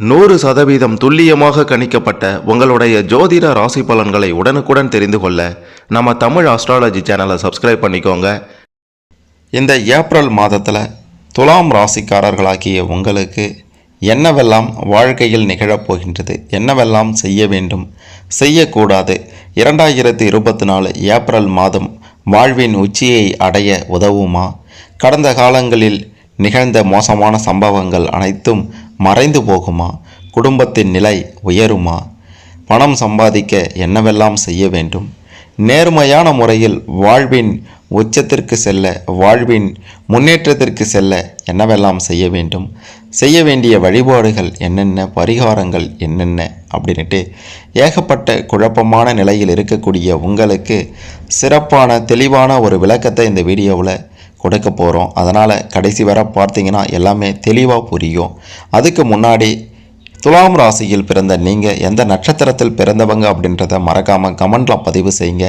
நூறு சதவீதம் துல்லியமாக கணிக்கப்பட்ட உங்களுடைய ஜோதிட ராசி பலன்களை உடனுக்குடன் தெரிந்து கொள்ள நம்ம தமிழ் ஆஸ்ட்ராலஜி சேனலை சப்ஸ்கிரைப் பண்ணிக்கோங்க. இந்த ஏப்ரல் மாதத்தில் துலாம் ராசிக்காரர்களாகிய உங்களுக்கு என்னவெல்லாம் வாழ்க்கையில் நிகழப் போகின்றது என்னவெல்லாம் செய்ய வேண்டும் செய்யக்கூடாது இரண்டாயிரத்தி இருபத்தி நாலு ஏப்ரல் மாதம் வாழ்வின் உச்சியை அடைய உதவுமா? கடந்த காலங்களில் நிகழ்ந்த மோசமான சம்பவங்கள் அனைத்தும் மறைந்து போகுமா? குடும்பத்தின் நிலை உயருமா? பணம் சம்பாதிக்க என்னவெல்லாம் செய்ய வேண்டும்? நேர்மையான முறையில் வாழ்வின் உச்சத்திற்கு செல்ல வாழ்வின் முன்னேற்றத்திற்கு செல்ல என்னவெல்லாம் செய்ய வேண்டும்? செய்ய வேண்டிய வழிபாடுகள் என்னென்ன? பரிகாரங்கள் என்னென்ன? அப்படின்ட்டு ஏகப்பட்ட குழப்பமான நிலையில் இருக்கக்கூடிய உங்களுக்கு சிறப்பான தெளிவான ஒரு விளக்கத்தை இந்த வீடியோவில் கொடுக்க போகிறோம் அதனால் கடைசி வரை பார்த்தீங்கன்னா எல்லாமே தெளிவாக புரியும். அதுக்கு முன்னாடி துலாம் ராசியில் பிறந்த நீங்கள் எந்த நட்சத்திரத்தில் பிறந்தவங்க அப்படின்றத மறக்காமல் கமெண்ட்டில் பதிவு செய்யுங்க.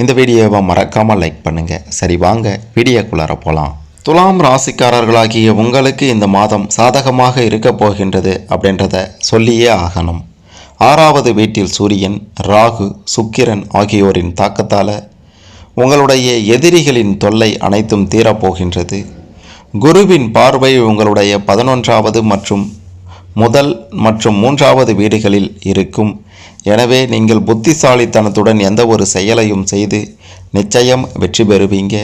இந்த வீடியோவை மறக்காமல் லைக் பண்ணுங்கள் சரி வாங்க வீடியோக்குள்ளார போகலாம் துலாம் ராசிக்காரர்களாகிய உங்களுக்கு இந்த மாதம் சாதகமாக இருக்க போகின்றது அப்படின்றத சொல்லியே ஆகணும். ஆறாவது வீட்டில் சூரியன் ராகு சுக்கிரன் ஆகியோரின் தாக்கத்தால் உங்களுடைய எதிரிகளின் தொல்லை அனைத்தும் தீரப்போகின்றது. குருவின் பார்வை உங்களுடைய பதினொன்றாவது மற்றும் முதல் மற்றும் மூன்றாவது வீடுகளில் இருக்கும். எனவே நீங்கள் புத்திசாலித்தனத்துடன் எந்த ஒரு செயலையும் செய்து நிச்சயம் வெற்றி பெறுவீங்க.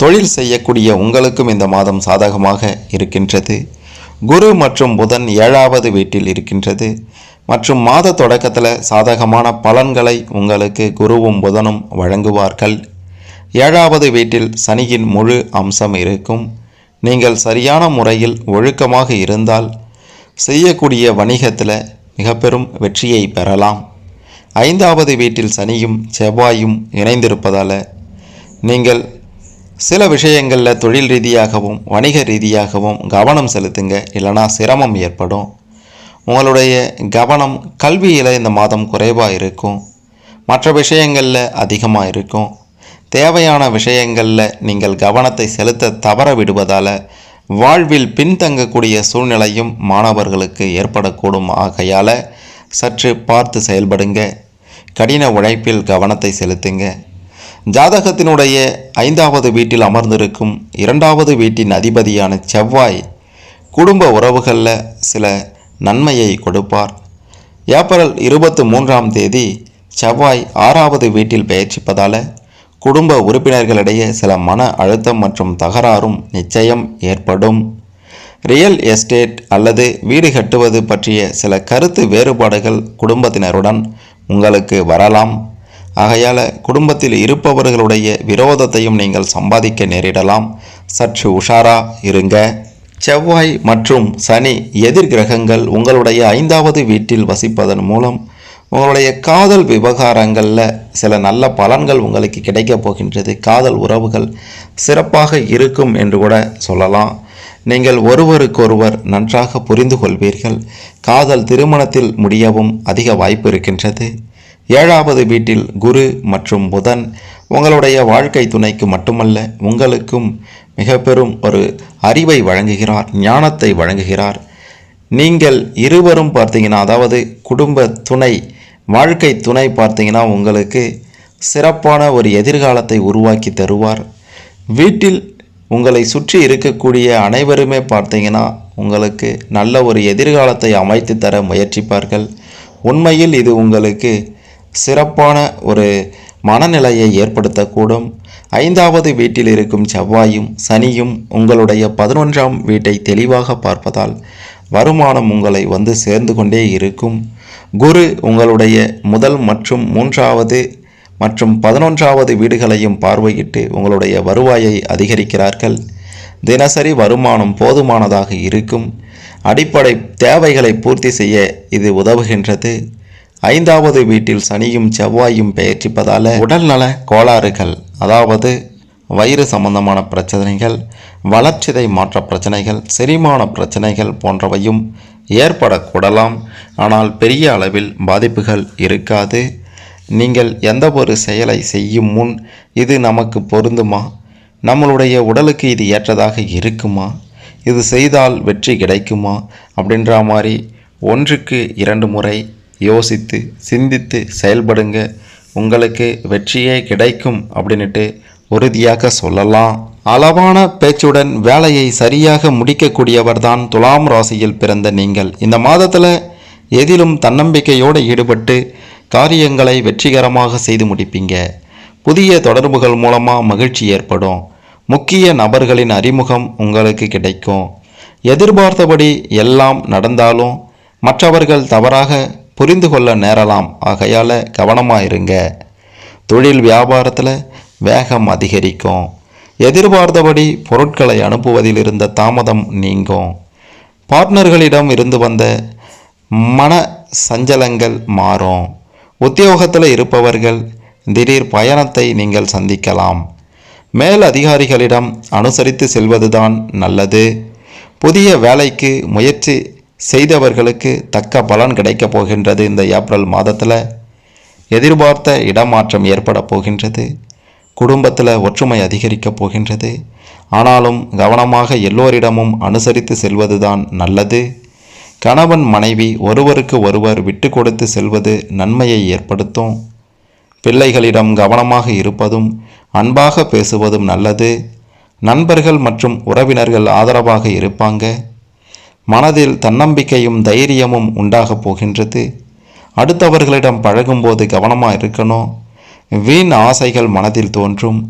தொழில் செய்யக்கூடிய உங்களுக்கும் இந்த மாதம் சாதகமாக இருக்கின்றது. குரு மற்றும் புதன் ஏழாவது வீட்டில் இருக்கின்றது. மற்றும் மாத தொடக்கத்தில் சாதகமான பலன்களை உங்களுக்கு குருவும் புதனும் வழங்குவார்கள். ஏழாவது வீட்டில் சனியின் முழு அம்சம் இருக்கும். நீங்கள் சரியான முறையில் ஒழுக்கமாக இருந்தால் செய்யக்கூடிய வணிகத்தில் மிக பெரும் வெற்றியை பெறலாம். ஐந்தாவது வீட்டில் சனியும் செவ்வாயும் இணைந்திருப்பதால் நீங்கள் சில விஷயங்களில் தொழில் ரீதியாகவும் வணிக ரீதியாகவும் கவனம் செலுத்துங்க. இல்லைனா சிரமம் ஏற்படும். உங்களுடைய கவனம் கல்வியில் இந்த மாதம் குறைவாக இருக்கும். மற்ற விஷயங்களில் அதிகமாக இருக்கும். தேவையான விஷயங்களில் நீங்கள் கவனத்தை செலுத்த தவற விடுவதால் வாழ்வில் பின்தங்கக்கூடிய சூழ்நிலையும் மாணவர்களுக்கு ஏற்படக்கூடும். ஆகையால் சற்று பார்த்து செயல்படுங்க. கடின உழைப்பில் கவனத்தை செலுத்துங்க. ஜாதகத்தினுடைய ஐந்தாவது வீட்டில் அமர்ந்திருக்கும் இரண்டாவது வீட்டின் அதிபதியான செவ்வாய் குடும்ப உறவுகளில் சில நன்மையை கொடுப்பார். ஏப்ரல் இருபத்தி மூன்றாம் தேதி செவ்வாய் ஆறாவது வீட்டில் பெயர்ச்சிப்பதால் குடும்ப உறுப்பினர்களிடையே சில மன அழுத்தம் மற்றும் தகராறும் நிச்சயம் ஏற்படும். ரியல் எஸ்டேட் அல்லது வீடு கட்டுவது பற்றிய சில கருத்து வேறுபாடுகள் குடும்பத்தினருடன் உங்களுக்கு வரலாம். ஆகையால் குடும்பத்தில் இருப்பவர்களுடைய விரோதத்தையும் நீங்கள் சம்பாதிக்க நேரிடலாம். சற்று உஷாரா இருங்க. செவ்வாய் மற்றும் சனி எதிர் கிரகங்கள் உங்களுடைய ஐந்தாவது வீட்டில் வசிப்பதன் மூலம் உங்களுடைய காதல் விவகாரங்களில் சில நல்ல பலன்கள் உங்களுக்கு கிடைக்கப் போகின்றது. காதல் உறவுகள் சிறப்பாக இருக்கும் என்று கூட சொல்லலாம். நீங்கள் ஒருவருக்கொருவர் நன்றாக புரிந்து கொள்வீர்கள். காதல் திருமணத்தில் முடியவும் அதிக வாய்ப்பு இருக்கின்றது. ஏழாவது வீட்டில் குரு மற்றும் புதன் உங்களுடைய வாழ்க்கை துணைக்கு மட்டுமல்ல உங்களுக்கும் மிக பெரும் ஒரு அறிவை வழங்குகிறார் ஞானத்தை வழங்குகிறார். நீங்கள் இருவரும் பார்த்தீங்கன்னா அதாவது குடும்ப துணை வாழ்க்கை துணை பார்த்தீங்கன்னா உங்களுக்கு சிறப்பான ஒரு எதிர்காலத்தை உருவாக்கி தருவார். வீட்டில் உங்களை சுற்றி இருக்கக்கூடிய அனைவருமே பார்த்தீங்கன்னா உங்களுக்கு நல்ல ஒரு எதிர்காலத்தை அமைத்து தர முயற்சிப்பார்கள். உண்மையில் இது உங்களுக்கு சிறப்பான ஒரு மனநிலையை ஏற்படுத்தக்கூடும். ஐந்தாவது வீட்டில் இருக்கும் செவ்வாயும் சனியும் உங்களுடைய பதினொன்றாம் வீட்டை தெளிவாக பார்ப்பதால் வருமானம் உங்களை வந்து சேர்ந்து கொண்டே இருக்கும். குரு உங்களுடைய முதல் மற்றும் மூன்றாவது மற்றும் பதினொன்றாவது வீடுகளையும் பார்வையிட்டு உங்களுடைய வருவாயை அதிகரிக்கிறார்கள். தினசரி வருமானம் போதுமானதாக இருக்கும். அடிப்படை தேவைகளை பூர்த்தி செய்ய இது உதவுகின்றது. ஐந்தாவது வீட்டில் சனியும் செவ்வாயும் பெயர்ச்சிப்பதால் உடல்நல கோளாறுகள் அதாவது வயிறு சம்பந்தமான பிரச்சனைகள் வளர்ச்சிதை மாற்ற பிரச்சனைகள் செரிமான பிரச்சனைகள் போன்றவையும் ஏற்படக்கூடலாம். ஆனால் பெரிய அளவில் பாதிப்புகள் இருக்காது. நீங்கள் எந்த ஒரு செயலை செய்யும் முன் இது நமக்கு பொருந்துமா? நம்மளுடைய உடலுக்கு இது ஏற்றதாக இருக்குமா? இது செய்தால் வெற்றி கிடைக்குமா? அப்படின்ற மாதிரி ஒன்றுக்கு இரண்டு முறை யோசித்து சிந்தித்து செயல்படுங்க. உங்களுக்கு வெற்றியே கிடைக்கும் அப்படின்னுட்டு உறுதியாக சொல்லலாம். அளவான பேச்சுடன் வேலையை சரியாக முடிக்கக்கூடியவர்தான் துலாம் ராசியில் பிறந்த நீங்கள். இந்த மாதத்தில் எதிலும் தன்னம்பிக்கையோடு ஈடுபட்டு காரியங்களை வெற்றிகரமாக செய்து முடிப்பீங்க. புதிய தொடர்புகள் மூலமாக மகிழ்ச்சி ஏற்படும். முக்கிய நபர்களின் அறிமுகம் உங்களுக்கு கிடைக்கும். எதிர்பார்த்தபடி எல்லாம் நடந்தாலும் மற்றவர்கள் தவறாக புரிந்து கொள்ள நேரலாம். ஆகையால் கவனமாக இருங்க தொழில் வியாபாரத்தில் வேகம் அதிகரிக்கும். எதிர்பார்த்தபடி பொருட்களை அனுப்புவதில் இருந்த தாமதம் நீங்கும். பார்ட்னர்களிடம் இருந்து வந்த மன சஞ்சலங்கள் மாறும். உத்தியோகத்தில் இருப்பவர்கள் திடீர் பயணத்தை நீங்கள் சந்திக்கலாம். மேல் அதிகாரிகளிடம் அனுசரித்து செல்வதுதான் நல்லது. புதிய வேலைக்கு முயற்சி செய்தவர்களுக்கு தக்க பலன் கிடைக்கப் போகின்றது இந்த ஏப்ரல் மாதத்தில். எதிர்பார்த்த இடமாற்றம் ஏற்பட போகின்றது. குடும்பத்தில் ஒற்றுமை அதிகரிக்கப் போகின்றது. ஆனாலும் கவனமாக எல்லோரிடமும் அனுசரித்து செல்வதுதான் நல்லது. கணவன் மனைவி ஒருவருக்கு ஒருவர் விட்டு கொடுத்து செல்வது நன்மையை ஏற்படுத்தும். பிள்ளைகளிடம் கவனமாக இருப்பதும் அன்பாக பேசுவதும் நல்லது. நண்பர்கள் மற்றும் உறவினர்கள் ஆதரவாக இருப்பாங்க. மனதில் தன்னம்பிக்கையும் தைரியமும் உண்டாகப் போகின்றது. அடுத்தவர்களிடம் பழகும்போது கவனமாக இருக்கணும். வீண் ஆசைகள் மனதில் தோன்றும்.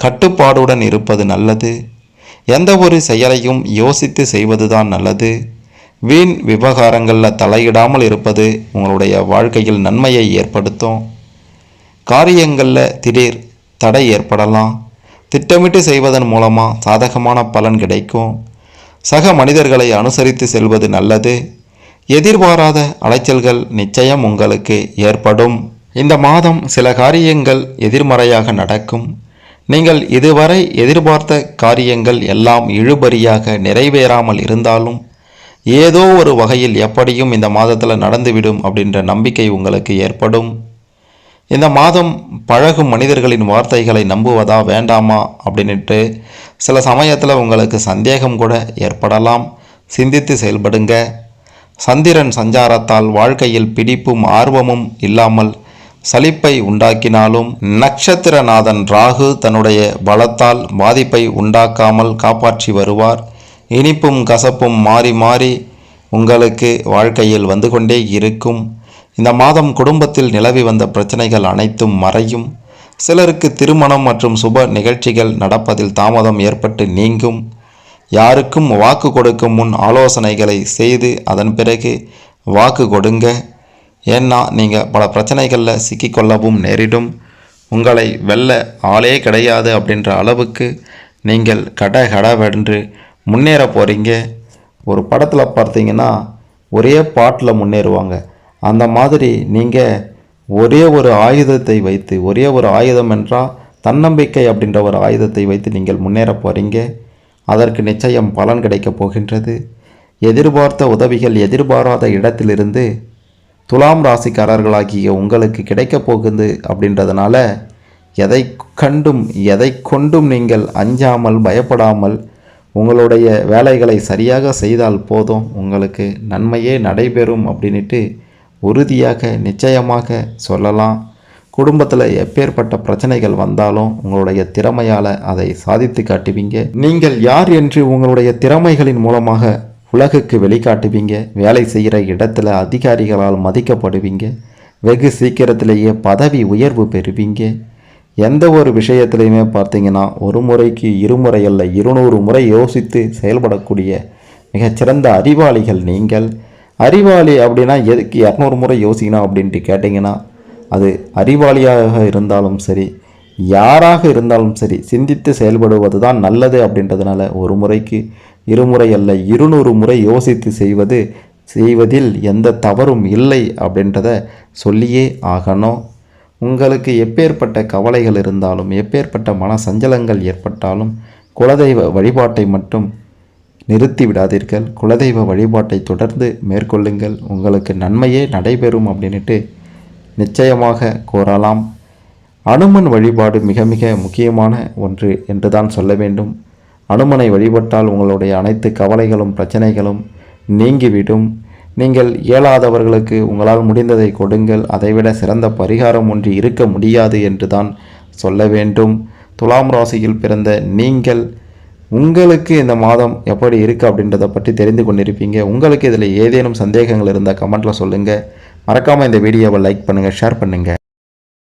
கட்டுப்பாடுடன் இருப்பது நல்லது. எந்த ஒரு செயலையும் யோசித்து செய்வதுதான் நல்லது. வீண் விவகாரங்களில் தலையிடாமல் இருப்பது உங்களுடைய வாழ்க்கையில் நன்மையை ஏற்படுத்தும். காரியங்களில் திடீர் தடை ஏற்படலாம். திட்டமிட்டு செய்வதன் மூலமாக சாதகமான பலன் கிடைக்கும். சக மனிதர்களை அனுசரித்து செல்வது நல்லது. எதிர்பாராத அலைச்சல்கள் நிச்சயம் உங்களுக்கு ஏற்படும். இந்த மாதம் சில காரியங்கள் எதிர்மறையாக நடக்கும். நீங்கள் இதுவரை எதிர்பார்த்த காரியங்கள் எல்லாம் இழுபறியாக நிறைவேறாமல் இருந்தாலும் ஏதோ ஒரு வகையில் எப்படியும் இந்த மாதத்தில் நடந்துவிடும் அப்படின்ற நம்பிக்கை உங்களுக்கு ஏற்படும். இந்த மாதம் பழகும் மனிதர்களின் வார்த்தைகளை நம்புவதா வேண்டாமா அப்படின்ட்டு சில சமயத்தில் உங்களுக்கு சந்தேகம் கூட ஏற்படலாம். சிந்தித்து செயல்படுங்க. சந்திரன் சஞ்சாரத்தால் வாழ்க்கையில் பிடிப்பும் ஆர்வமும் இல்லாமல் சலிப்பை உண்டாக்கினாலும் நட்சத்திரநாதன் ராகு தன்னுடைய பலத்தால் பாதிப்பை உண்டாக்காமல் காப்பாற்றி வருவார். இனிப்பும் கசப்பும் மாறி மாறி உங்களுக்கு வாழ்க்கையில் வந்து கொண்டே இருக்கும். இந்த மாதம் குடும்பத்தில் நிலவி வந்த பிரச்சனைகள் அனைத்தும் மறையும். சிலருக்கு திருமணம் மற்றும் சுப நிகழ்ச்சிகள் நடப்பதில் தாமதம் ஏற்பட்டு நீங்கும். யாருக்கும் வாக்கு கொடுக்கும் முன் ஆலோசனைகளை செய்து அதன் பிறகு வாக்கு கொடுங்க. ஏன்னா நீங்கள் பல பிரச்சனைகளில் சிக்கிக்கொள்ளவும் நேரிடும். உங்களை வெல்ல ஆளே கிடையாது அப்படின்ற அளவுக்கு நீங்கள் கட கடவென்று முன்னேற போகிறீங்க ஒரு படத்தில் பார்த்தீங்கன்னா ஒரே பாட்டில் முன்னேறுவாங்க. அந்த மாதிரி நீங்கள் ஒரே ஒரு ஆயுதத்தை வைத்து ஒரே ஒரு ஆயுதம் என்றால் தன்னம்பிக்கை அப்படின்ற ஒரு ஆயுதத்தை வைத்து நீங்கள் முன்னேற போகிறீங்க அதற்கு நிச்சயம் பலன் கிடைக்கப் போகின்றது. எதிர்பார்த்த உதவிகள் எதிர்பாராத இடத்திலிருந்து துலாம் ராசிக்காரர்களாகிய உங்களுக்கு கிடைக்கப் போகுது அப்படின்றதுனால எதை கண்டும் எதை கொண்டும் நீங்கள் அஞ்சாமல் பயப்படாமல் உங்களுடைய வேலைகளை சரியாக செய்தால் போதும். உங்களுக்கு நன்மையே நடைபெறும் அப்படின்ட்டு உறுதியாக நிச்சயமாக சொல்லலாம். குடும்பத்தில் எப்பேற்பட்ட பிரச்சனைகள் வந்தாலும் உங்களுடைய திறமையால் அதை சாதித்து காட்டுவீங்க. நீங்கள் யார் என்று உங்களுடைய திறமைகளின் மூலமாக உலகுக்கு வெளிக்காட்டுவீங்க. வேலை செய்கிற இடத்துல அதிகாரிகளால் மதிக்கப்படுவீங்க. வெகு சீக்கிரத்திலேயே பதவி உயர்வு பெறுவீங்க. எந்த ஒரு விஷயத்துலையுமே பார்த்தீங்கன்னா ஒரு முறைக்கு இருமுறை அல்ல இருநூறு முறை யோசித்து செயல்படக்கூடிய மிகச்சிறந்த அறிவாளிகள் நீங்கள். அறிவாளி அப்படின்னா எதுக்கு இரநூறு முறை யோசிக்கணும் அப்படின்ட்டு கேட்டிங்கன்னா அது அறிவாளியாக இருந்தாலும் சரி யாராக இருந்தாலும் சரி சிந்தித்து செயல்படுவது தான் நல்லது அப்படின்றதுனால ஒரு முறைக்கு இருமுறை அல்ல இருநூறு முறை யோசித்து செய்வது செய்வதில் எந்த தவறும் இல்லை அப்படின்றத சொல்லியே ஆகணும். உங்களுக்கு எப்பேற்பட்ட கவலைகள் இருந்தாலும் எப்பேற்பட்ட மன சஞ்சலங்கள் ஏற்பட்டாலும் குலதெய்வ வழிபாட்டை மட்டும் நிறுத்தி விடாதீர்கள். குலதெய்வ வழிபாட்டை தொடர்ந்து மேற்கொள்ளுங்கள். உங்களுக்கு நன்மையே நடைபெறும் அப்படின்ட்டு நிச்சயமாக கூறலாம் அனுமன் வழிபாடு மிக மிக முக்கியமான ஒன்று என்று தான் சொல்ல வேண்டும். அனுமனை வழிபட்டால் உங்களுடைய அனைத்து கவலைகளும் பிரச்சனைகளும் நீங்கிவிடும். நீங்கள் இயலாதவர்களுக்கு உங்களால் முடிந்ததை கொடுங்கள். அதைவிட சிறந்த பரிகாரம் ஒன்று இருக்க முடியாது என்று தான் சொல்ல வேண்டும். துலாம் ராசியில் பிறந்த நீங்கள் உங்களுக்கு இந்த மாதம் எப்படி இருக்குது அப்படின்றத பற்றி தெரிந்து கொண்டிருப்பீங்க. உங்களுக்கு இதில் ஏதேனும் சந்தேகங்கள் இருந்தால் கமெண்ட்டில் சொல்லுங்கள் மறக்காமல் இந்த வீடியோவை லைக் பண்ணுங்கள் ஷேர் பண்ணுங்கள்